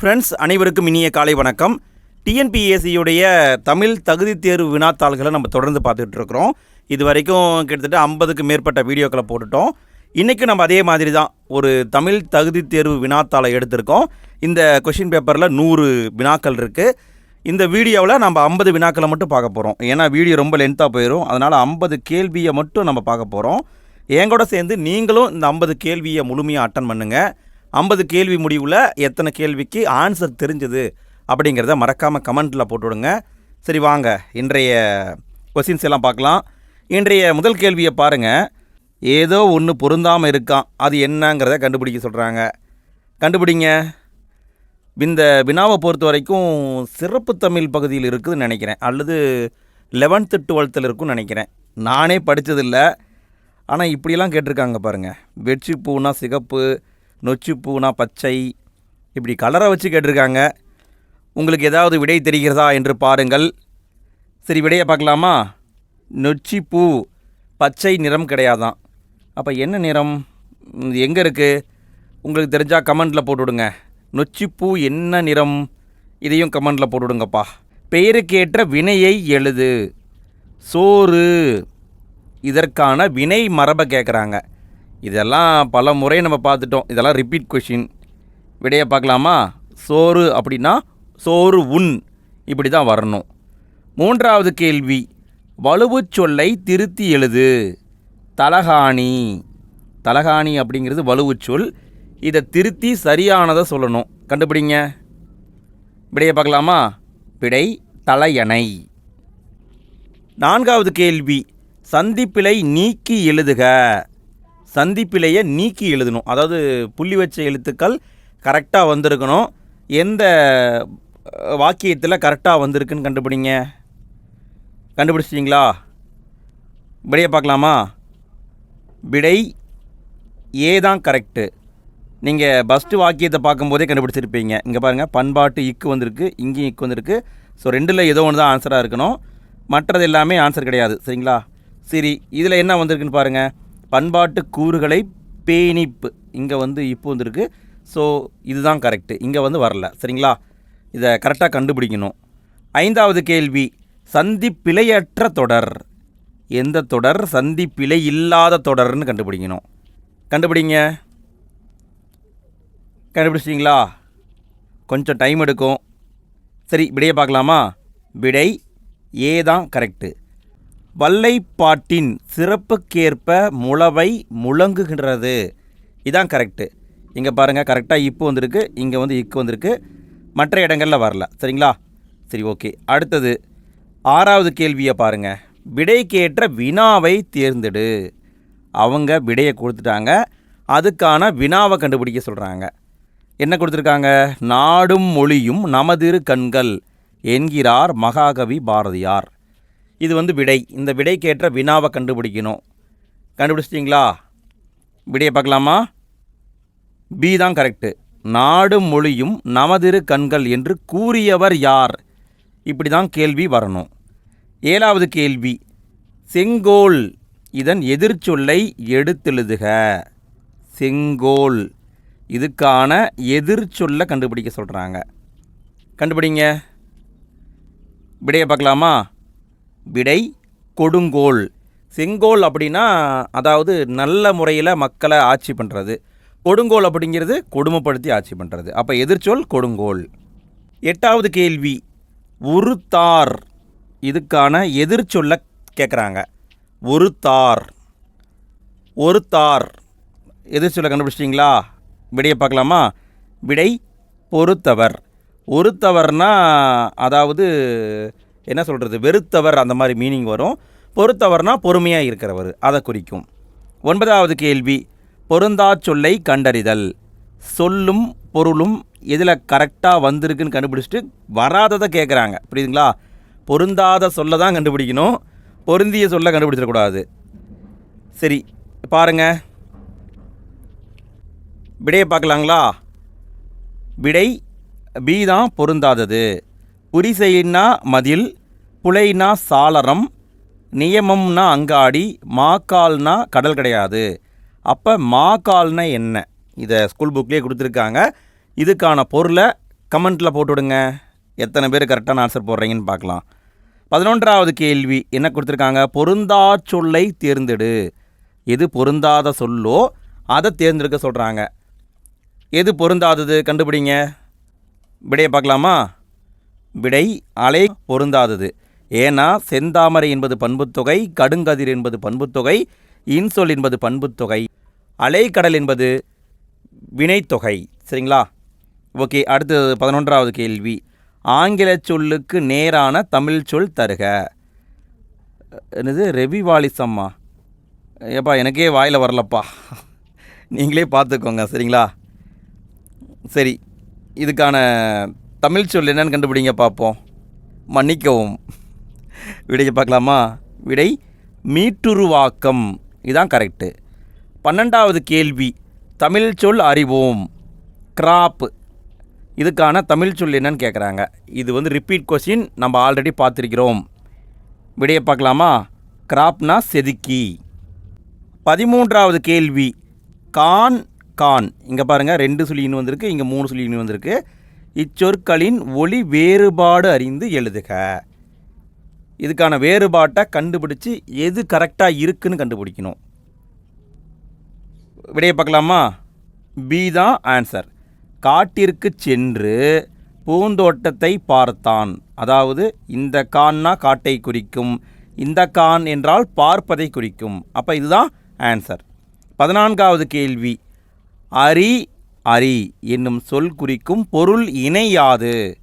Friends அனைவருக்கும் இனிய காலை வணக்கம். டிஎன்பிஎஸ்சியுடைய தமிழ் தகுதி தேர்வு வினாத்தாள்களை நம்ம தொடர்ந்து பார்த்துட்டு இருக்கிறோம். இது வரைக்கும் கிட்டத்தட்ட ஐம்பதுக்கு மேற்பட்ட வீடியோக்களை போட்டுட்டோம். இன்றைக்கி நம்ம அதே மாதிரி தான் ஒரு தமிழ் தகுதி தேர்வு வினாத்தாளை எடுத்திருக்கோம். இந்த கொஷின் பேப்பரில் நூறு வினாக்கள் இருக்குது இந்த வீடியோவில் நம்ம ஐம்பது வினாக்களை மட்டும் பார்க்க போகிறோம் ஏன்னா வீடியோ ரொம்ப லென்த்தாக போயிடும் அதனால் ஐம்பது கேள்வியை மட்டும் நம்ம பார்க்க போகிறோம் என் கூட சேர்ந்து நீங்களும் இந்த ஐம்பது கேள்வியை முழுமையாக அட்டன் பண்ணுங்கள் ஐம்பது கேள்வி முடிவில் எத்தனை கேள்விக்கு ஆன்சர் தெரிஞ்சது அப்படிங்கிறத மறக்காமல் கமெண்ட்டில் போட்டுவிடுங்க. சரி வாங்க. இன்றைய கொஸ்டின்ஸ் எல்லாம் பார்க்கலாம். இன்றைய முதல் கேள்வியை பாருங்கள் ஏதோ ஒன்று பொருந்தாமல் இருக்கான். அது என்னங்கிறத கண்டுபிடிக்க சொல்கிறாங்க கண்டுபிடிங்க. இந்த வினாவை பொறுத்த வரைக்கும் சிறப்பு தமிழ் பகுதியில் இருக்குதுன்னு நினைக்கிறேன். அல்லது லெவன்த்து டுவெல்த்தில் இருக்குன்னு நினைக்கிறேன். நானே படித்ததில்லை ஆனால் இப்படியெல்லாம் கேட்டிருக்காங்க பாருங்கள் வெற்றி பூனா சிகப்பு நொச்சி பூனா பச்சை இப்படி கலரை வச்சு கேட்டிருக்காங்க. உங்களுக்கு ஏதாவது விடை தெரிகிறதா என்று பாருங்கள். சரி விடையை பார்க்கலாமா? நொச்சி பூ பச்சை நிறம் கிடையாதான். அப்போ என்ன நிறம்? எங்கே இருக்குது உங்களுக்கு தெரிஞ்சால் கமெண்டில் போட்டுவிடுங்க. நொச்சிப்பூ என்ன நிறம்? இதையும் கமெண்டில் போட்டுவிடுங்கப்பா. பெயருக்கேற்ற வினையை எழுது. சோறு. இதற்கான வினை மரபை கேட்குறாங்க இதெல்லாம் பல முறை நம்ம பார்த்துட்டோம். இதெல்லாம் ரிப்பீட் கொஷின் விடையை பார்க்கலாமா? சோறு அப்படின்னா சோறு உண். இப்படி தான் வரணும். மூன்றாவது கேள்வி. வலுவு சொல்லை திருத்தி எழுது. தலகாணி. தலகாணி அப்படிங்கிறது வலுவு சொல். இதை திருத்தி சரியானதை சொல்லணும். கண்டுபிடிங்க. விடையை பார்க்கலாமா? விடை தலையணை. நான்காவது கேள்வி. சந்திப்பிலை நீக்கி எழுதுக. சந்திப்பிலேயே நீக்கி எழுதணும். அதாவது புள்ளி வச்ச எழுத்துக்கள் கரெக்டாக வந்திருக்கணும். எந்த வாக்கியத்தில் கரெக்டாக வந்திருக்குன்னு கண்டுபிடிங்க. கண்டுபிடிச்சிட்டிங்களா? விடையை பார்க்கலாமா? விடை ஏ தான் கரெக்டு நீங்கள் ஃபஸ்ட்டு வாக்கியத்தை பார்க்கும்போதே கண்டுபிடிச்சிருப்பீங்க. இங்கே பாருங்கள் பண்பாட்டு இக்கு வந்திருக்கு இங்கேயும் இக்கு வந்திருக்கு. ஸோ ரெண்டில் ஏதோ ஒன்று தான் ஆன்சராக இருக்கணும். மற்றது எல்லாமே ஆன்சர் கிடையாது. சரிங்களா? சரி இதில் என்ன வந்திருக்குன்னு பாருங்கள் பண்பாட்டு கூறுகளை பேணிப்பு. இங்கே வந்து இப்போ வந்துருக்கு. ஸோ இதுதான் கரெக்டு இங்கே வந்து வரல. சரிங்களா? இதை கரெக்டாக கண்டுபிடிக்கணும். ஐந்தாவது கேள்வி. சந்தி பிழையற்ற தொடர். எந்த தொடர்? சந்தி பிழை இல்லாத தொடர்னு கண்டுபிடிக்கணும். கண்டுபிடிங்க. கண்டுபிடிச்சிட்டிங்களா? கொஞ்சம் டைம் எடுக்கும். சரி விடையை பார்க்கலாமா? விடை ஏ தான் கரெக்டு வல்லைப்பாட்டின் சிறப்புக்கேற்ப முளவை முழங்குகின்றது. இதான் கரெக்டு இங்கே பாருங்கள் கரெக்டாக இப்போ வந்திருக்கு இங்கே வந்து இக்கு வந்திருக்கு. மற்ற இடங்களில் வரல. சரிங்களா? சரி ஓகே அடுத்தது ஆறாவது கேள்வியை பாருங்கள் விடைக்கேற்ற வினாவை தேர்ந்தெடு. அவங்க விடையை கொடுத்துட்டாங்க. அதுக்கான வினாவை கண்டுபிடிக்க சொல்கிறாங்க என்ன கொடுத்துருக்காங்க? நாடும் மொழியும் நமதிரு கண்கள் என்கிறார் மகாகவி பாரதியார். இது வந்து விடை. இந்த விடைக்கேற்ற வினாவை கண்டுபிடிக்கணும். கண்டுபிடிச்சிட்டிங்களா? விடையை பார்க்கலாமா? பி தான் கரெக்டு நாடும் மொழியும் நமதிரு கண்கள் என்று கூறியவர் யார்? இப்படி தான் கேள்வி வரணும். ஏழாவது கேள்வி. செங்கோல் இதன் எதிர்ச்சொல்லை எடுத்தெழுதுக. செங்கோல். இதுக்கான எதிர்ச்சொல்லை கண்டுபிடிக்க சொல்கிறாங்க கண்டுபிடிங்க. விடையை பார்க்கலாமா? விடை கொடுங்கோல். செங்கோல் அப்படின்னா அதாவது நல்ல முறையில் மக்களை ஆட்சி பண்ணுறது கொடுங்கோல் அப்படிங்கிறது கொடுமைப்படுத்தி ஆட்சி பண்ணுறது அப்போ எதிர்ச்சொல் கொடுங்கோல். எட்டாவது கேள்வி உருத்தார் இதுக்கான எதிர்ச்சொல்ல கேட்குறாங்க ஒருத்தார் ஒருத்தார் எதிர்ச்சொல்ல கண்டுபிடிச்சிட்டிங்களா? விடையை பார்க்கலாமா? விடை பொறுத்தவர். ஒருத்தவர்னா அதாவது என்ன சொல்கிறது வெறுத்தவர் அந்த மாதிரி மீனிங் வரும். பொறுத்தவர்னா பொறுமையாக இருக்கிறவர் அதை குறிக்கும். ஒன்பதாவது கேள்வி பொருந்தா சொல்லை கண்டறிதல். சொல்லும் பொருளும் எதில் கரெக்டாக வந்திருக்குன்னு கண்டுபிடிச்சிட்டு வராததை கேட்குறாங்க புரியுதுங்களா? பொருந்தாத சொல்ல தான் கண்டுபிடிக்கணும். பொருந்திய சொல்ல கண்டுபிடிச்சிடக்கூடாது. சரி பாருங்க. விடையை பார்க்கலாங்களா? விடை பி தான் பொருந்தாதது. புரிசைனா மதில் புலைனா சாளரம் நியமம்னா அங்காடி மாக்கால்னா கடல் கிடையாது. அப்போ மாக்கால்னா என்ன? இதை ஸ்கூல் புக்லேயே கொடுத்துருக்காங்க. இதுக்கான பொருளை கமெண்ட்டில் போட்டு விடுங்க எத்தனை பேர் கரெக்டான ஆன்சர் போடுறீங்கன்னு பார்க்கலாம். பதினொன்றாவது கேள்வி என்ன கொடுத்துருக்காங்க? பொருந்தா சொல்லை தேர்ந்தெடு. எது பொருந்தாத சொல்லோ அதை தேர்ந்தெடுக்க சொல்கிறாங்க எது பொருந்தாதது? கண்டுபிடிங்க. விடையை பார்க்கலாமா? விடை அலை பொருந்தாதது. ஏன்னா செந்தாமரை என்பது பண்புத்தொகை கடுங்கதிர் என்பது பண்புத்தொகை இன்சொல் என்பது பண்புத்தொகை அலைக்கடல் என்பது வினைத்தொகை சரிங்களா? ஓகே அடுத்தது பதினொன்றாவது கேள்வி. ஆங்கில சொல்லுக்கு நேரான தமிழ் சொல் தருக. என்னது ரெவிவாலிசம்மா ஏப்பா எனக்கே வாயில் வரலப்பா. நீங்களே பார்த்துக்கோங்க சரிங்களா? சரி இதுக்கான தமிழ் சொல் என்னன்னு கண்டுபிடிங்க பார்ப்போம். மன்னிக்கவும். விடையை பார்க்கலாமா? விடை மீட்டுருவாக்கம். இதுதான் கரெக்டு பன்னெண்டாவது கேள்வி. தமிழ் சொல் அறிவோம். கிராப் இதுக்கான தமிழ் சொல் என்னன்னு கேட்குறாங்க இது வந்து ரிப்பீட் கொஸ்டின் நம்ம ஆல்ரெடி பார்த்துருக்கிறோம். விடையை பார்க்கலாமா? கிராப்னா செதுக்கி. பதிமூன்றாவது கேள்வி. கான் கான். இங்கே பாருங்கள் ரெண்டு சுழின்னு வந்திருக்கு இங்கே மூணு சுழின்னு வந்திருக்கு. இச்சொற்களின் ஒளி வேறுபாடு அறிந்து எழுதுக. இதுக்கான வேறுபாட்டை கண்டுபிடிச்சு எது கரெக்டாக இருக்குன்னு கண்டுபிடிக்கணும். விடையை பார்க்கலாமா? பி தான் ஆன்சர் காட்டிற்கு சென்று பூந்தோட்டத்தை பார்த்தான். அதாவது இந்த கான்னா காட்டை குறிக்கும் இந்த கான் என்றால் பார்ப்பதை குறிக்கும். அப்போ இதுதான் ஆன்சர் பதினான்காவது கேள்வி. அரி அரி என்னும் சொல் குறிக்கும் பொருள் இணையாது.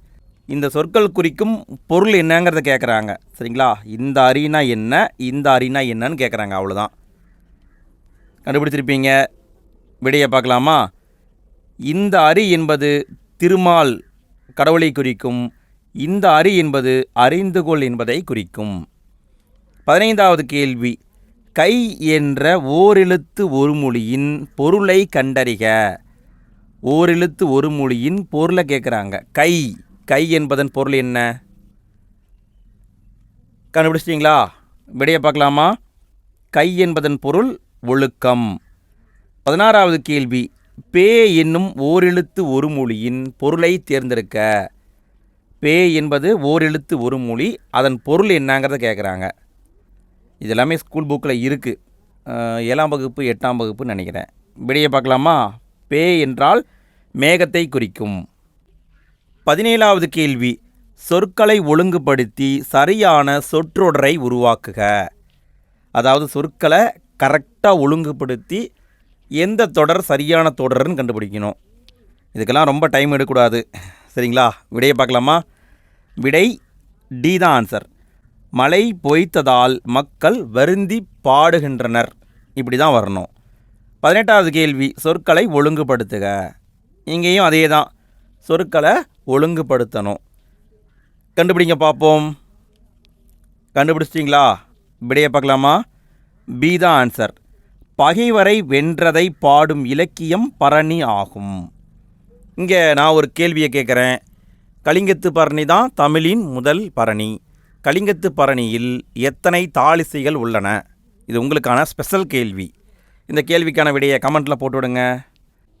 இந்த சொற்கள் குறிக்கும் பொருள் என்னங்கிறத கேட்குறாங்க சரிங்களா? இந்த அரினா என்ன? இந்த அரினா என்னன்னு கேட்குறாங்க அவ்வளோதான் கண்டுபிடிச்சிருப்பீங்க. விடையை பார்க்கலாமா? இந்த அரி என்பது திருமால் கடவுளை குறிக்கும். இந்த அரி என்பது அறிந்துகொள் என்பதை குறிக்கும். பதினைந்தாவது கேள்வி. கை என்ற ஓரெழுத்து ஒரு மொழியின் பொருளை கண்டறிக. ஓரெழுத்து ஒரு மொழியின் பொருளை கேட்குறாங்க. கை. கை என்பதன் பொருள் என்ன? கண்டுபிடிச்சிட்டிங்களா? விடையை பார்க்கலாமா? கை என்பதன் பொருள் ஒழுக்கம். பதினாறாவது கேள்வி. பே என்னும் ஓரெழுத்து ஒரு மொழியின் பொருளை தேர்ந்தெடுக்க. பே என்பது ஓரெழுத்து ஒரு மொழி அதன் பொருள் என்னங்கிறத கேட்குறாங்க. இது எல்லாமே ஸ்கூல் புக்கில் இருக்குது ஏழாம் வகுப்பு எட்டாம் வகுப்புன்னு நினைக்கிறேன். விடையை பார்க்கலாமா? பே என்றால் மேகத்தை குறிக்கும். பதினேழாவது கேள்வி. சொற்களை ஒழுங்குபடுத்தி சரியான சொற்றொடரை உருவாக்குக. அதாவது சொற்களை கரெக்டாக ஒழுங்குபடுத்தி எந்த தொடர் சரியான தொடர்னு கண்டுபிடிக்கணும். இதுக்கெல்லாம் ரொம்ப டைம் எடுக்கக்கூடாது. சரிங்களா? விடையை பார்க்கலாமா? விடை டி தான் ஆன்சர் மழை பொய்த்ததால் மக்கள் வருந்தி பாடுகின்றனர். இப்படி தான் வரணும். பதினெட்டாவது கேள்வி. சொற்களை ஒழுங்குபடுத்துக. இங்கேயும் அதே தான் சொற்களை ஒழுங்குபடுத்தணும். கண்டுபிடிங்க பார்ப்போம் கண்டுபிடிச்சிட்டிங்களா? விடையை பார்க்கலாமா? பி தான் ஆன்சர் பகைவரை வென்றதை பாடும் இலக்கியம் பரணி ஆகும். இங்கே நான் ஒரு கேள்வியை கேட்குறேன். கலிங்கத்து பரணி தான் தமிழின் முதல் பரணி. கலிங்கத்து பரணியில் எத்தனை தாளிசைகள் உள்ளன? இது உங்களுக்கான ஸ்பெஷல் கேள்வி. இந்த கேள்விக்கான விடையை கமெண்ட்டில் போட்டு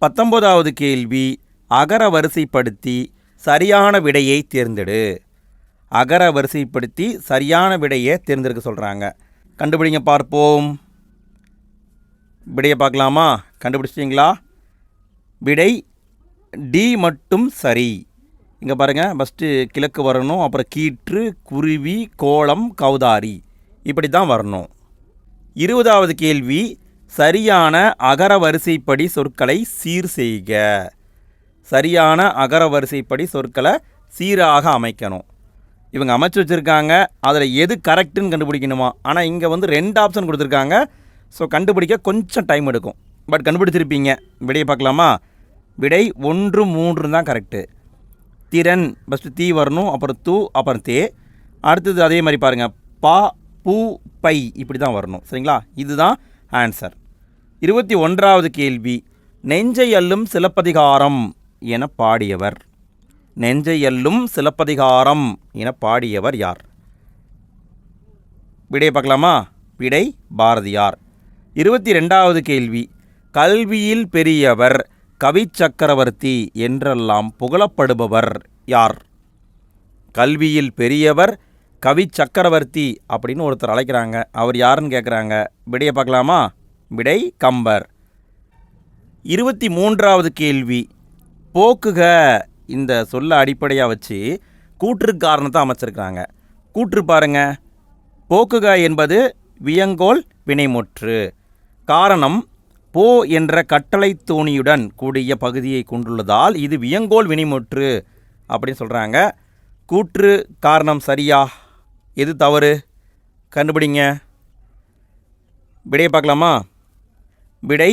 பத்தொன்பதாவது பத்தொம்போதாவது கேள்வி அகர வரிசைப்படுத்தி சரியான விடையை தேர்ந்தெடு. அகர வரிசைப்படுத்தி சரியான விடையை தேர்ந்தெடுக்க சொல்கிறாங்க கண்டுபிடிங்க பார்ப்போம். விடையை பார்க்கலாமா? கண்டுபிடிச்சிட்டிங்களா? விடை டி மட்டும் சரி. இங்கே பாருங்கள் ஃபஸ்ட்டு கிழக்கு வரணும் அப்புறம் கீற்று குருவி கோலம் கௌதாரி. இப்படி தான் வரணும். இருபதாவது கேள்வி சரியான அகர வரிசைப்படி சொற்களை சீர் செய்க. சரியான அகர வரிசைப்படி சொற்களை சீராக அமைக்கணும். இவங்க அமைச்சு வச்சுருக்காங்க. அதில் எது கரெக்டுன்னு கண்டுபிடிக்கணுமா? ஆனால் இங்கே வந்து ரெண்டு ஆப்ஷன் கொடுத்துருக்காங்க. ஸோ கண்டுபிடிக்க கொஞ்சம் டைம் எடுக்கும். பட் கண்டுபிடிச்சிருப்பீங்க. விடையை பார்க்கலாமா? விடை ஒன்று மூன்று தான் கரெக்டு திறன் ஃபஸ்ட்டு தீ வரணும் அப்புறம் தூ அப்புறம் தே. அடுத்தது அதே மாதிரி பாருங்கள் பா பூ பை இப்படி தான் வரணும். சரிங்களா? இதுதான் ஆன்சர் இருபத்தி ஒன்றாவது கேள்வி நெஞ்சை அள்ளும் சிலப்பதிகாரம் என பாடியவர். நெஞ்சை அள்ளும் சிலப்பதிகாரம் என பாடியவர் யார்? விடை பார்க்கலாமா? விடை பாரதியார். இருபத்தி ரெண்டாவது கேள்வி கல்வியில் பெரியவர் கவி சக்கரவர்த்தி என்றெல்லாம் புகழப்படுபவர் யார்? கல்வியில் பெரியவர் கவி சக்கரவர்த்தி அப்படின்னு ஒருத்தர் அழைக்கிறாங்க. அவர் யாருன்னு கேட்குறாங்க. விடையை பார்க்கலாமா? விடை கம்பர். இருபத்தி மூன்றாவது கேள்வி. போக்குக. இந்த சொல்ல அடிப்படையாக வச்சு கூற்று காரணத்தை அமைச்சிருக்கிறாங்க கூற்று பாருங்க. போக்குக என்பது வியங்கோல் வினைமுற்று. காரணம் போ என்ற கட்டளை தோணியுடன் கூடிய பகுதியை கொண்டுள்ளதால் இது வியங்கோல் வினைமுற்று அப்படின்னு சொல்கிறாங்க கூற்று காரணம் சரியா? எது தவறு? கண்டுபிடிங்க. விடையை பார்க்கலாமா? விடை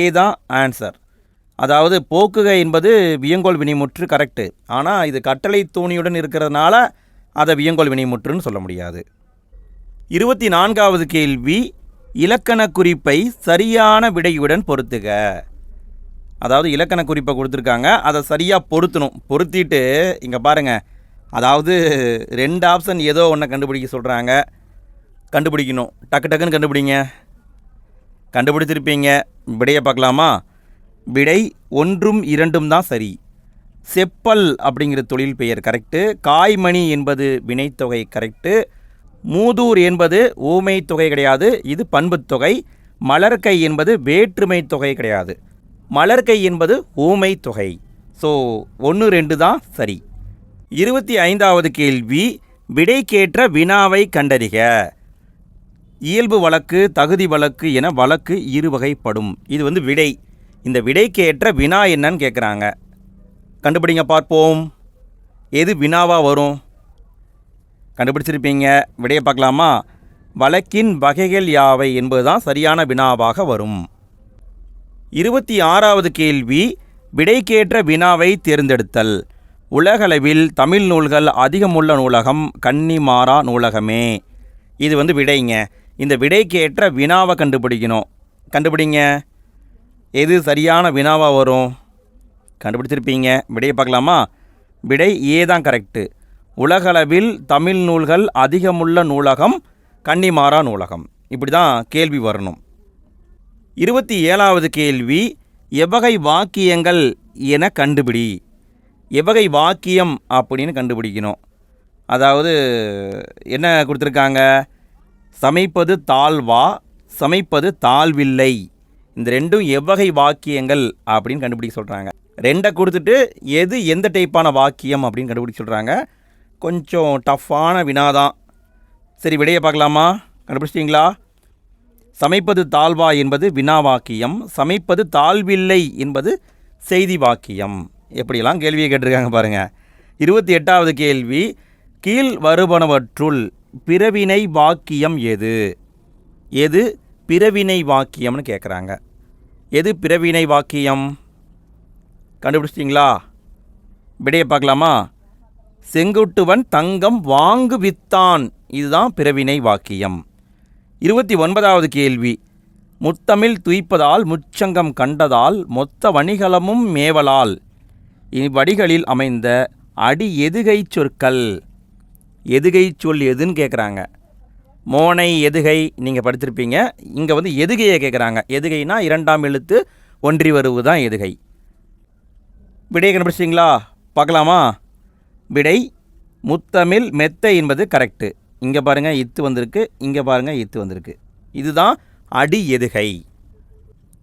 ஏ தான் ஆன்சர் அதாவது போக்குக என்பது வியங்கோல் வினைமுற்று கரெக்டு ஆனால் இது கட்டளை தோணியுடன் இருக்கிறதுனால அதை வியங்கோல் வினைமுற்றுன்னு சொல்ல முடியாது. இருபத்தி நான்காவது கேள்வி இலக்கண குறிப்பை சரியான விடையுடன் பொருத்துக. அதாவது இலக்கண குறிப்பை கொடுத்துருக்காங்க அதை சரியாக பொருத்தணும். பொருத்திட்டு இங்கே பாருங்கள் அதாவது ரெண்டு ஆப்ஷன் ஏதோ ஒன்றை கண்டுபிடிக்க சொல்கிறாங்க கண்டுபிடிக்கணும். டக்கு டக்குன்னு கண்டுபிடிங்க. கண்டுபிடிச்சிருப்பீங்க விடையை பார்க்கலாமா? விடை ஒன்றும் இரண்டும் தான் சரி. செப்பல் அப்படிங்கிற தொழில் பெயர் கரெக்டு காய்மணி என்பது வினைத்தொகை கரெக்டு மூதூர் என்பது ஊமை தொகை கிடையாது. இது பண்புத் தொகை. மலர்கை என்பது வேற்றுமை தொகை கிடையாது. மலர்கை என்பது ஊமை தொகை. ஸோ ஒன்று ரெண்டு தான் சரி. இருபத்தி ஐந்தாவது கேள்வி விடைக்கேற்ற வினாவை கண்டறிக. இயல்பு வழக்கு தகுதி வழக்கு என வழக்கு இரு வகைப்படும் இது வந்து விடை. இந்த விடைக்கேற்ற வினா என்னன்னு கேட்குறாங்க கண்டுபிடிங்க பார்ப்போம். எது வினாவாக வரும்? கண்டுபிடிச்சிருப்பீங்க. விடையை பார்க்கலாமா? வழக்கின் வகைகள் யாவை என்பதுதான் சரியான வினாவாக வரும். இருபத்தி ஆறாவது கேள்வி விடைக்கேற்ற வினாவை தேர்ந்தெடுத்தல். உலகளவில் தமிழ் நூல்கள் அதிகமுள்ள நூலகம் கன்னிமாரா நூலகமே. இது வந்து விடைங்க. இந்த விடைக்கேற்ற வினாவை கண்டுபிடிக்கணும். கண்டுபிடிங்க. எது சரியான வினாவாக வரும்? கண்டுபிடிச்சிருப்பீங்க. விடையை பார்க்கலாமா? விடை ஏ தான் கரெக்டு உலகளவில் தமிழ் நூல்கள் அதிகமுள்ள நூலகம் கன்னிமாரா நூலகம். இப்படி தான் கேள்வி வரணும். இருபத்தி ஏழாவது கேள்வி எவ்வகை வாக்கியங்கள் என கண்டுபிடி. எவ்வகை வாக்கியம் அப்படின்னு கண்டுபிடிக்கணும். அதாவது என்ன கொடுத்துருக்காங்க? சமைப்பது தாழ்வா? சமைப்பது தாழ்வில்லை. இந்த ரெண்டும் எவ்வகை வாக்கியங்கள் அப்படின்னு கண்டுபிடிக்க சொல்கிறாங்க ரெண்டை கொடுத்துட்டு எது எந்த டைப்பான வாக்கியம் அப்படின்னு கண்டுபிடிக்க சொல்கிறாங்க கொஞ்சம் டஃப்பான வினாதான் சரி விடையை பார்க்கலாமா? கண்டுபிடிச்சிட்டிங்களா? சமைப்பது தாழ்வா என்பது வினா வாக்கியம். சமைப்பது தாழ்வில்லை என்பது செய்தி வாக்கியம். எப்படியெல்லாம் கேள்வியை கேட்டிருக்காங்க பாருங்கள் இருபத்தி எட்டாவது கேள்வி கீழ் வருவனவற்றுள் பிறவினை வாக்கியம் எது? எது பிறவினை வாக்கியம்னு கேட்குறாங்க எது பிறவினை வாக்கியம்? கண்டுபிடிச்சிட்டிங்களா? விடையை பார்க்கலாமா? செங்குட்டுவன் தங்கம் வாங்குவித்தான் இதுதான் பிறவினை வாக்கியம். இருபத்தி ஒன்பதாவது கேள்வி. முத்தமிழ் துய்ப்பதால் முச்சங்கம் கண்டதால் மொத்த வணிகலமும் மேவலால். இவ்வடிகளில் அமைந்த அடி எதுகை சொற்கள்? எதுகை சொல் எதுன்னு கேட்குறாங்க மோனை எதுகை நீங்கள் படித்திருப்பீங்க இங்கே வந்து எதுகையை கேட்குறாங்க எதுகைனா இரண்டாம் எழுத்து ஒன்றி வருவது தான் எதுகை. விடை கண்டுபிடிச்சிங்களா பார்க்கலாமா? விடை முத்தமிழ் மெத்தை என்பது கரெக்டு இங்கே பாருங்கள் இத்து வந்திருக்கு. இங்கே பாருங்கள் இத்து வந்திருக்கு. இதுதான் அடி எதுகை.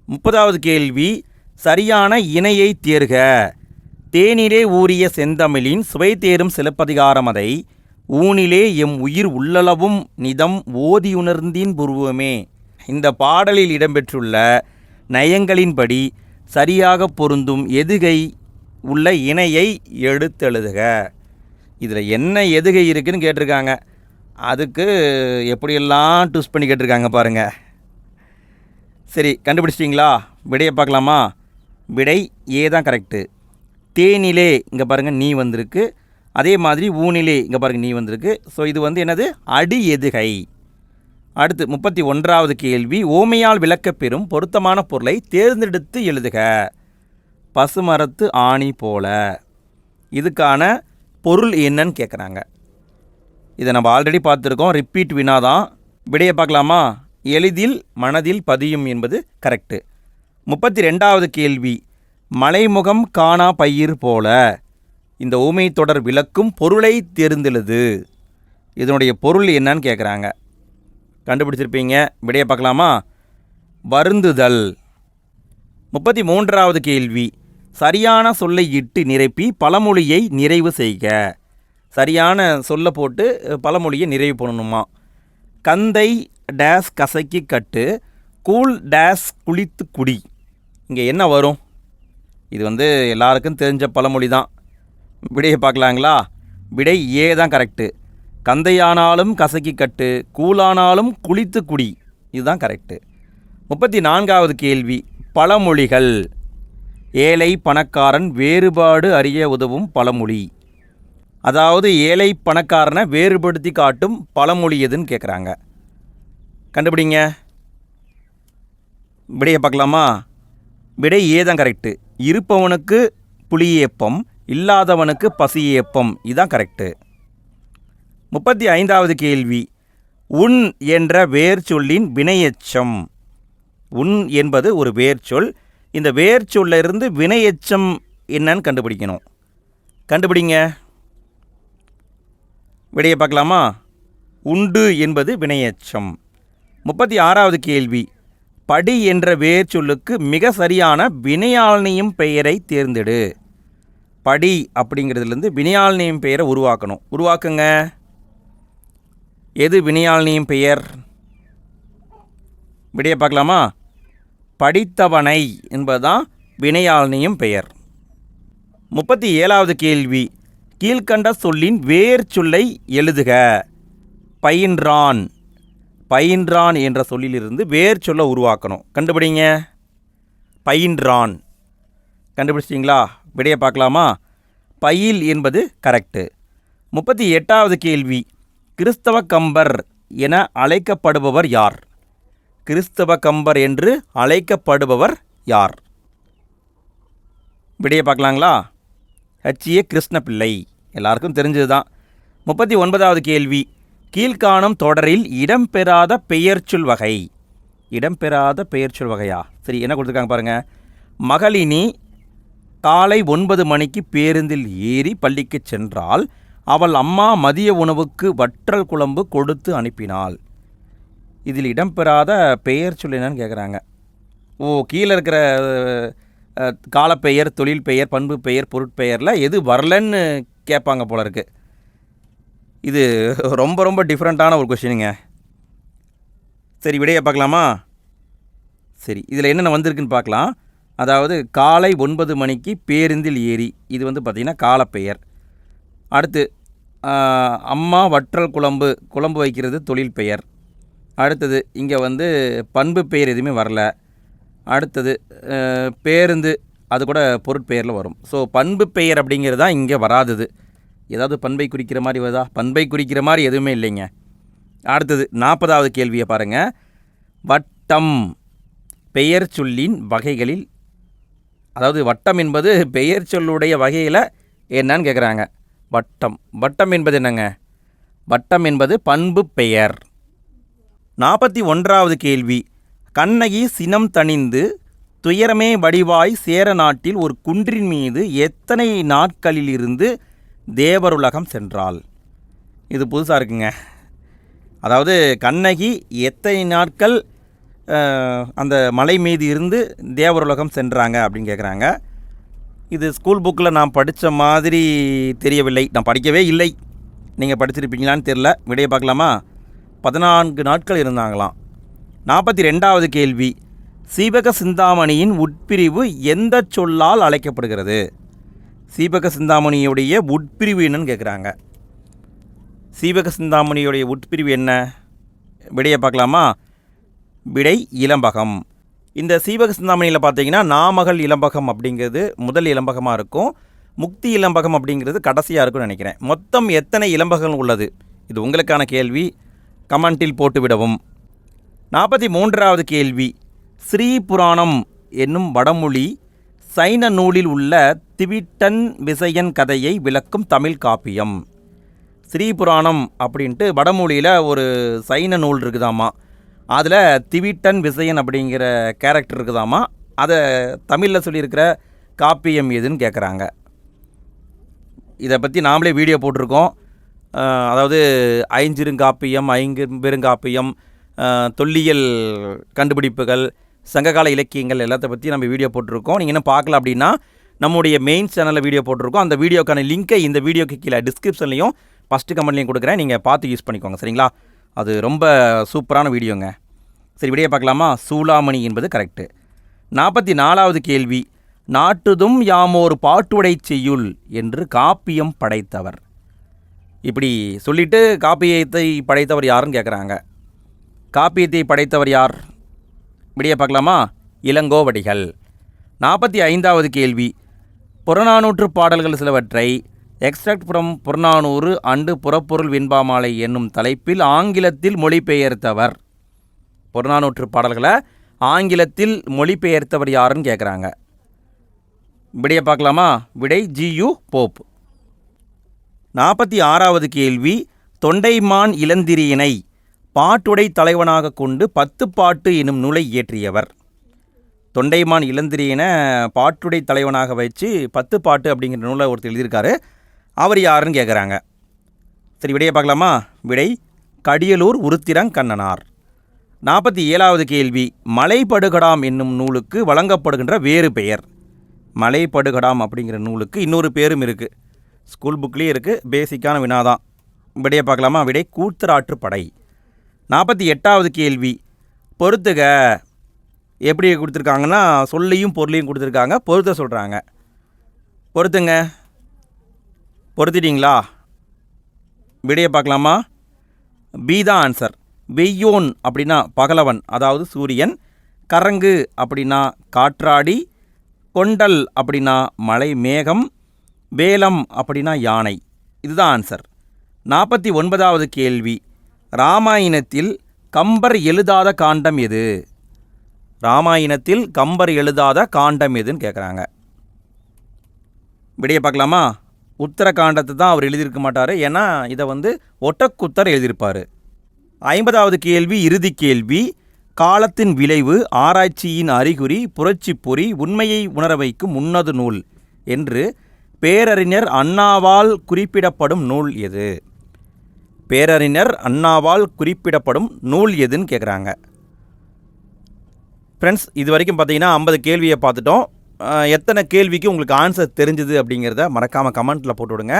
முப்பதாவது கேள்வி சரியான இணையை தேர்க. தேனிலே ஊறிய செந்தமிழின் சுவை தேரும் சிலப்பதிகாரம் அதை ஊனிலே எம் உயிர் உள்ளளவும் நிதம் ஓதியுணர்ந்தின் புருவமே. இந்த பாடலில் இடம்பெற்றுள்ள நயங்களின்படி சரியாக பொருந்தும் எதுகை உள்ள இணையை எடுத்தெழுதுக. இதில் என்ன எதுகை இருக்குன்னு கேட்டிருக்காங்க. அதுக்கு எப்படியெல்லாம் டூஸ் பண்ணி கேட்டிருக்காங்க பாருங்கள் சரி கண்டுபிடிச்சிட்டிங்களா? விடையை பார்க்கலாமா? விடை ஏ தான் கரெக்டு தேனிலே இங்கே பாருங்கள் நீ வந்திருக்கு. அதே மாதிரி ஊனிலே இங்கே பாருங்கள் நீ வந்திருக்கு. ஸோ இது வந்து என்னது? அடி எதுகை. அடுத்து முப்பத்தி ஒன்றாவது கேள்வி ஓமையால் விளக்கப்பெறும் பொருத்தமான பொருளை தேர்ந்தெடுத்து எழுதுக. பசுமரத்து ஆணி போல. இதுக்கான பொருள் என்னன்னு கேட்குறாங்க இதை நம்ம ஆல்ரெடி பார்த்துருக்கோம். ரிப்பீட் வினா தான். விடையை பார்க்கலாமா? எளிதில் மனதில் பதியும் என்பது கரெக்டு முப்பத்தி ரெண்டாவது கேள்வி மலைமுகம் காணா பயிர் போல. இந்த ஊமை தொடர் விளக்கும் பொருளை தெரிந்தெழுது. இதனுடைய பொருள் என்னன்னு கேட்குறாங்க கண்டுபிடிச்சிருப்பீங்க. விடையை பார்க்கலாமா? வருந்துதல். முப்பத்தி மூன்றாவது கேள்வி. சரியான சொல்லை இட்டு நிரப்பி பழமொழியை நிறைவு செய்க. சரியான சொல்லை போட்டு பழமொழியை நிறைவு பண்ணணுமா? கந்தை டேஸ் கசக்கி கட்டு கூல் டேஸ் குளித்து குடி. இங்கே என்ன வரும்? இது வந்து எல்லாருக்கும் தெரிஞ்ச பழமொழி தான். விடையை பார்க்கலாங்களா? விடை ஏ தான் கரெக்டு கந்தையானாலும் கசக்கி கட்டு கூழானாலும் குளித்து குடி. இதுதான் கரெக்டு முப்பத்தி நான்காவது கேள்வி பழமொழிகள். ஏழை பணக்காரன் வேறுபாடு அறிய உதவும் பழமொழி. அதாவது ஏழை பணக்காரனை வேறுபடுத்தி காட்டும் பழமொழி எதுன்னு கேட்குறாங்க கண்டுபிடிங்க. விடையை பார்க்கலாமா? விடை ஏதான் கரெக்டு இருப்பவனுக்கு புளியேப்பம் இல்லாதவனுக்கு பசி ஏப்பம் இதுதான் கரெக்டு முப்பத்தி ஐந்தாவது கேள்வி. உன் என்ற வேர்ச்சொல்லின் வினையெச்சம். உன் என்பது ஒரு வேர்ச்சொல். இந்த வேர் சொல்லிருந்து வினையெச்சம் என்னன்னு கண்டுபிடிக்கணும். கண்டுபிடிங்க. விடையை பார்க்கலாமா? உண்டு என்பது வினையெச்சம். முப்பத்தி ஆறாவது கேள்வி. படி என்ற வேர்ச்சொல்லுக்கு மிக சரியான வினையாளனையும் பெயரை தேர்ந்தெடு. படி அப்படிங்கிறதுலேருந்து வினையாளனையும் பெயரை உருவாக்கணும். உருவாக்குங்க. எது வினையாளனையும் பெயர்? விடையை பார்க்கலாமா? படித்தவனை என்பதுதான் வினையாளனையும் பெயர். முப்பத்தி ஏழாவது கேள்வி. கீழ்கண்ட சொல்லின் வேர் சொல்லை எழுதுக. பயின்றான். பயின்றான் என்ற சொல்லிலிருந்து வேர் சொல்ல உருவாக்கணும். கண்டுபிடிங்க. பயின்றான். கண்டுபிடிச்சிட்டிங்களா? விடையை பார்க்கலாமா? பயில் என்பது கரெக்டு முப்பத்தி எட்டாவது கேள்வி. கிறிஸ்தவ கம்பர் என அழைக்கப்படுபவர் யார்? கிறிஸ்தவ கம்பர் என்று அழைக்கப்படுபவர் யார்? விடையை பார்க்கலாங்களா? ஹச்சிஏ கிருஷ்ணபிள்ளை எல்லாருக்கும் தெரிஞ்சது தான் முப்பத்தி ஒன்பதாவது கேள்வி. கீழ்காணும் தொடரில் இடம்பெறாத பெயர்ச்சொல் வகை. இடம்பெறாத பெயர்ச்சொல் வகையா? சரி என்ன கொடுத்துருக்காங்க பாருங்கள் மகளினி காலை ஒன்பது மணிக்கு பேருந்தில் ஏறி பள்ளிக்கு சென்றால் அவள் அம்மா மதிய உணவுக்கு வற்றல் குழம்பு கொடுத்து அனுப்பினாள். இதில் இடம்பெறாத பெயர் சொல் கேட்குறாங்க ஓ கீழே இருக்கிற காலப்பெயர் தொழில் பெயர் பண்பு பெயர் பொருட்பெயரில் எது வரலன்னு கேட்பாங்க போல இருக்கு. இது ரொம்ப ரொம்ப டிஃப்ரெண்ட்டான ஒரு கொஷினுங்க சரி விடையை பார்க்கலாமா? சரி இதில் என்னென்ன வந்திருக்குன்னு பார்க்கலாம். அதாவது காலை ஒன்பது மணிக்கு பேருந்தில் ஏறி இது வந்து பார்த்திங்கன்னா காலப்பெயர். அடுத்து அம்மா வற்றல் குழம்பு குழம்பு வைக்கிறது தொழில் பெயர். அடுத்தது இங்கே வந்து பண்பு பெயர் எதுவுமே வரல. அடுத்தது பேருந்து அது கூட பொருட்பெயரில் வரும். ஸோ பண்பு பெயர் அப்படிங்கிறது தான் இங்கே வராதது. ஏதாவது பண்பை குறிக்கிற மாதிரி வருதா? பண்பை குறிக்கிற மாதிரி எதுவுமே இல்லைங்க. அடுத்தது நாற்பதாவது கேள்வியை பாருங்கள் வட்டம் பெயர் சொல்லின் வகைகளில் அதாவது வட்டம் என்பது பெயர் சொல்லுடைய வகையில் என்னன்னு கேட்குறாங்க வட்டம். வட்டம் என்பது என்னங்க? வட்டம் என்பது பண்பு பெயர். நாற்பத்தி ஒன்றாவது கேள்வி. கண்ணகி சினம் தணிந்து துயரமே வடிவாய் சேர நாட்டில் ஒரு குன்றின் மீது எத்தனை நாட்களிலிருந்து தேவருலகம் சென்றாள்? இது புதுசாக இருக்குங்க. அதாவது கண்ணகி எத்தனை நாட்கள் அந்த மலை மீது இருந்து தேவருலகம் சென்றாங்க அப்படின்னு கேட்குறாங்க இது ஸ்கூல் புக்கில் நான் படித்த மாதிரி தெரியவில்லை. நான் படிக்கவே இல்லை. நீங்கள் படிச்சிருப்பீங்களான்னு தெரில விடையை பார்க்கலாமா? பதினான்கு நாட்கள் இருந்தாங்களாம். நாற்பத்தி ரெண்டாவது கேள்வி. சீவக சிந்தாமணியின் உட்பிரிவு எந்த சொல்லால் அழைக்கப்படுகிறது? சீபக சிந்தாமணியுடைய உட்பிரிவு என்னன்னு கேட்குறாங்க சீவக சிந்தாமணியுடைய உட்பிரிவு என்ன? விடையை பார்க்கலாமா? விடை இளம்பகம் இந்த சீவக சிந்தாமணியில் பார்த்தீங்கன்னா நாமகள் இளம்பகம் அப்படிங்கிறது முதல் இளம்பகமாக இருக்கும். முக்தி இளம்பகம் அப்படிங்கிறது கடைசியாக இருக்கும்னு நினைக்கிறேன். மொத்தம் எத்தனை இளம்பகங்கள் உள்ளது? இது உங்களுக்கான கேள்வி. கமெண்டில் போட்டுவிடவும் நாற்பத்தி மூன்றாவது கேள்வி. ஸ்ரீ புராணம் என்னும் வடமொழி சைன நூலில் உள்ள திவிட்டன் விசயன் கதையை விளக்கும் தமிழ் காப்பியம். ஸ்ரீ புராணம் அப்படின்ட்டு வடமொழியில் ஒரு சைன நூல் இருக்குதாமா அதில் திவிட்டன் விசயன் அப்படிங்கிற கேரக்டர் இருக்குதாமா அதை தமிழில் சொல்லியிருக்கிற காப்பியம் எதுன்னு கேட்குறாங்க இதை பற்றி நாமளே வீடியோ போட்டிருக்கோம். அதாவது ஐஞ்சிருங்காப்பியம் ஐங்கு பெருங்காப்பியம் தொல்லியல் கண்டுபிடிப்புகள் சங்ககால இலக்கியங்கள் எல்லாத்த பற்றி நம்ம வீடியோ போட்டிருக்கோம். நீங்கள் இன்னும் பார்க்கல அப்படின்னா நம்முடைய மெயின் சேனலில் வீடியோ போட்டிருக்கோம். அந்த வீடியோக்கான லிங்கை இந்த வீடியோக்கு கீழே டிஸ்கிரிப்ஷன்லையும் ஃபஸ்ட்டு கமெண்ட்லையும் கொடுக்குறேன். நீங்கள் பார்த்து யூஸ் பண்ணிக்கோங்க. சரிங்களா? அது ரொம்ப சூப்பரான வீடியோங்க. சரி விடையை பார்க்கலாமா? சூளாமணி என்பது கரெக்டு நாற்பத்தி நாலாவது கேள்வி நாட்டுதும் யாமோர் பாட்டுடை செய்யுள் என்று காப்பியம் படைத்தவர். இப்படி சொல்லிட்டு காப்பியத்தை படைத்தவர் யாருன்னு கேட்குறாங்க காப்பியத்தை படைத்தவர் யார்? விடிய பார்க்கலாமா? இளங்கோவடிகள். நாற்பத்தி ஐந்தாவது கேள்வி புறநானூற்று பாடல்கள் சிலவற்றை எக்ஸ்ட்ராக்ட் புறம் புறநானூறு அண்டு புறப்பொருள் விண்பாமாலை என்னும் தலைப்பில் ஆங்கிலத்தில் மொழிபெயர்த்தவர். புறநானூற்று பாடல்களை ஆங்கிலத்தில் மொழிபெயர்த்தவர் யாருன்னு கேட்குறாங்க விடையை பார்க்கலாமா? விடை ஜியு போப். நாற்பத்தி ஆறாவது கேள்வி தொண்டைமான் இளந்திரியினை பாட்டுடை தலைவனாக கொண்டு பத்து பாட்டு எனும் நூலை இயற்றியவர். தொண்டைமான் இளந்திரியினை பாட்டுடை தலைவனாக வச்சு பத்து பாட்டு அப்படிங்கிற நூலை ஒருத்தர் எழுதியிருக்காரு. அவர் யாருன்னு கேட்குறாங்க சரி விடையை பார்க்கலாமா? விடை கடியலூர் உருத்திரங்கண்ணனார். நாற்பத்தி ஏழாவது கேள்வி மலைப்படுகடாம் என்னும் நூலுக்கு வழங்கப்படுகின்ற வேறு பெயர். மலைப்படுகடாம் அப்படிங்கிற நூலுக்கு இன்னொரு பேரும் இருக்குது ஸ்கூல் புக்லேயும் இருக்குது பேசிக்கான வினாதான். விடையை பார்க்கலாமா? விடை கூத்தராற்று படை. நாற்பத்தி எட்டாவது கேள்வி பொறுத்துக. எப்படி கொடுத்துருக்காங்கன்னா சொல்லையும் பொருளையும் கொடுத்துருக்காங்க பொருத்த சொல்கிறாங்க பொறுத்துங்க. பொருத்திட்டீங்களா? விடையை பார்க்கலாமா? பி தான் ஆன்சர் வெய்யோன் அப்படின்னா பகலவன் அதாவது சூரியன். கரங்கு அப்படின்னா காற்றாடி. கொண்டல் அப்படின்னா மலை மேகம். வேலம் அப்படின்னா யானை. இதுதான் ஆன்சர் நாற்பத்தி ஒன்பதாவது கேள்வி. ராமாயணத்தில் கம்பர் எழுதாத காண்டம் எது? ராமாயணத்தில் கம்பர் எழுதாத காண்டம் எதுன்னு கேட்குறாங்க விடைய பார்க்கலாமா? உத்தரகாண்டத்தை தான் அவர் எழுதியிருக்க மாட்டார். ஏன்னா இதை வந்து ஒட்டக்குத்தர் எழுதியிருப்பார். ஐம்பதாவது கேள்வி இறுதி கேள்வி. காலத்தின் விளைவு ஆராய்ச்சியின் அறிகுறி புரட்சி பொறி உண்மையை உணர வைக்கும் உன்னது நூல் என்று பேரறிஞர் அண்ணாவால் குறிப்பிடப்படும் நூல் எது? பேரறிஞர் அண்ணாவால் குறிப்பிடப்படும் நூல் எதுன்னு கேட்குறாங்க ஃப்ரெண்ட்ஸ் இது வரைக்கும் பார்த்தீங்கன்னா ஐம்பது கேள்வியை பார்த்துட்டோம். எத்தனை கேள்விக்கு உங்களுக்கு ஆன்சர் தெரிஞ்சுது அப்படிங்கிறத மறக்காமல் கமெண்ட்டில் போட்டு விடுங்க.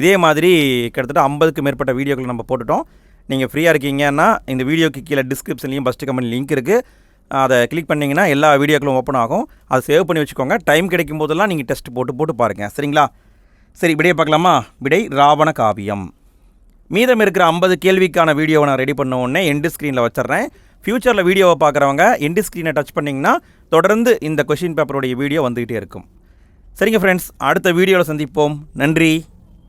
இதே மாதிரி கிட்டத்தட்ட ஐம்பதுக்கு மேற்பட்ட வீடியோக்களை நம்ம போட்டுட்டோம். நீங்கள் ஃப்ரீயாக இருக்கீங்கன்னா இந்த வீடியோக்கு கீழே டிஸ்கிரிப்ஷன்லையும் ஃபஸ்ட்டு கமெண்ட் லிங்க் இருக்குது அதை கிளிக் பண்ணிங்கன்னா எல்லா வீடியோக்களும் ஓப்பன் ஆகும். அதை சேவ் பண்ணி வச்சுக்கோங்க. டைம் கிடைக்கும் போதெல்லாம் நீங்கள் டெஸ்ட் போட்டு போட்டு பாருங்கள் சரிங்களா? சரி விடையை பார்க்கலாமா? விடை ராவண காவியம். மீதம் இருக்கிற ஐம்பது கேள்விக்கான வீடியோவை நான் ரெடி பண்ண உடனே எண்டு ஸ்க்ரீனில் வச்சிடுறேன். ஃப்யூச்சரில் வீடியோவை பார்க்குறவங்க எண்டு ஸ்க்ரீனை டச் பண்ணிங்கன்னா தொடர்ந்து இந்த கொஷின் பேப்பருடைய வீடியோ வந்துக்கிட்டே இருக்கும். சரிங்க ஃப்ரெண்ட்ஸ் அடுத்த வீடியோவில் சந்திப்போம். நன்றி.